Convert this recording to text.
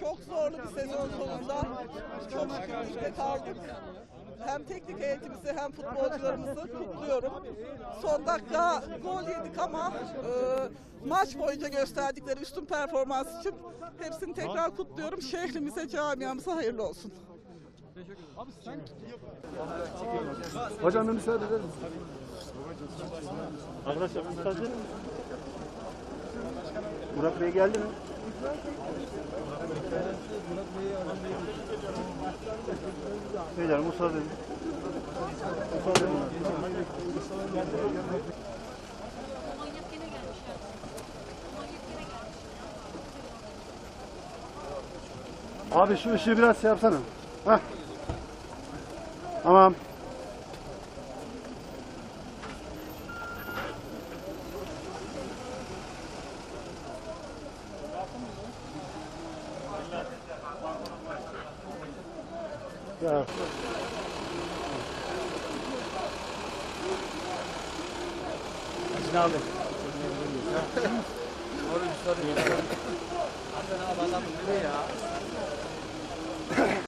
Çok zorlu bir sezon sonunda çok şükür kaldık. Hem teknik heyetimizi hem futbolcularımızı kutluyorum. Son dakika gol yedik ama e, maç boyunca gösterdikleri üstün performans için hepsini tekrar kutluyorum. Şehrimize, camiamıza hayırlı olsun. Hocam bir müsaade eder misin? Arkadaşlar müsaade. Burak Bey geldi mi? Beyler müsaade edin. Müsaade edin. Abi şu ışığı biraz şey yapsana. Heh. Tamam. Ya. Acın abi. Orada bir soru. Hadi ne yapalım? Ne ya?